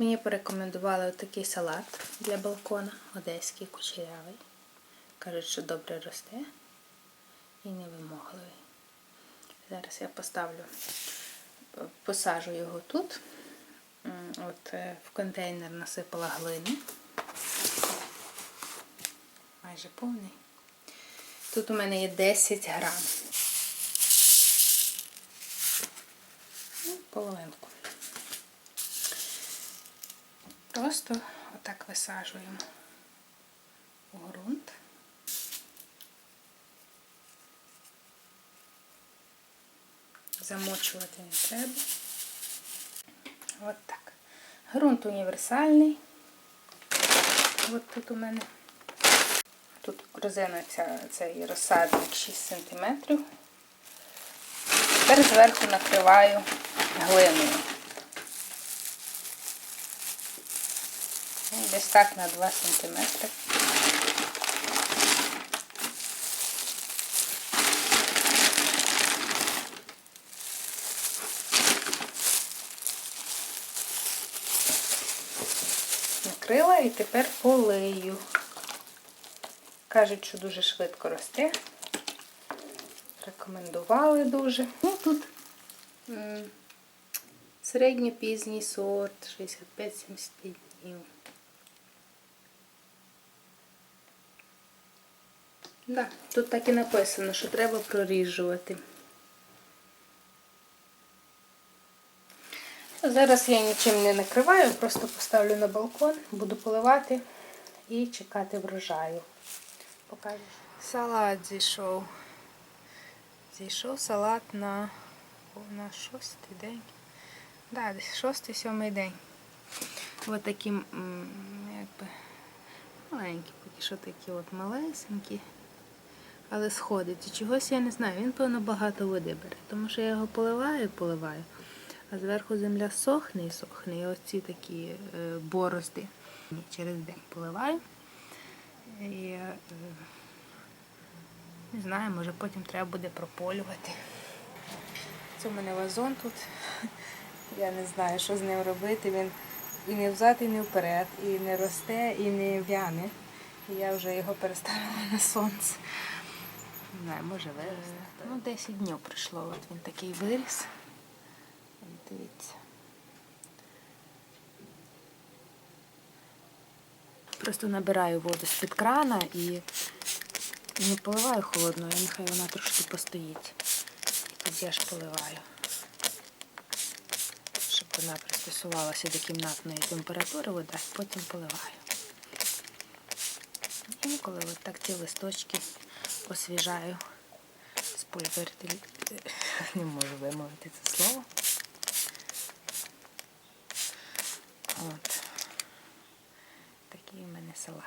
Мені порекомендували такий салат для балкона, одеський кучерявий. Кажуть, що добре росте і невимогливий. Зараз я поставлю, посажу його тут. От е, в контейнер насипала глини. Майже повний. Тут у мене є 10 грам. Ну, Половинку. Просто отак висаджуємо у ґрунт. Замочувати не треба. От так. Грунт універсальний. От тут у мене. Тут корзина цей розсадник 6 см. Тепер зверху накриваю глиною. Десь так на 2 см. Накрила і тепер полию. Кажуть, що дуже швидко росте. Рекомендували дуже. Ну тут середньопізній сорт, 65-75 днів. Да, тут так і написано, що треба проріжувати. Зараз я нічим не накриваю, просто поставлю на балкон, буду поливати і чекати врожаю. Покажу. Салат зійшов. Зійшов салат на, на шостий день. Да, шостий, сьомий день. Ось такі якби маленькі, поки що такі от малесенькі. Але сходить. І чогось я не знаю. Він, певно, багато води бере. Тому що я його поливаю і поливаю. А зверху земля сохне і сохне. І оці такі е, борозди. Через день поливаю. І, е, не знаю, може потім треба буде прополювати. Це в мене вазон тут. Я не знаю, що з ним робити. Він і не взад, і не вперед, і не росте, і не в'яне. І я вже його переставила на сонце. Не знаю, може виросте. Ну, 10 днів пройшло. От він такий виріс. Дивіться. Просто набираю воду з-під крана і не поливаю холодною, нехай вона трошки постоїть. І тоді аж поливаю. Щоб вона пристосувалася до кімнатної температури, вода, потім поливаю. Інколи от так ці листочки освіжаю з пульверитель. Не можу вимовити це слово.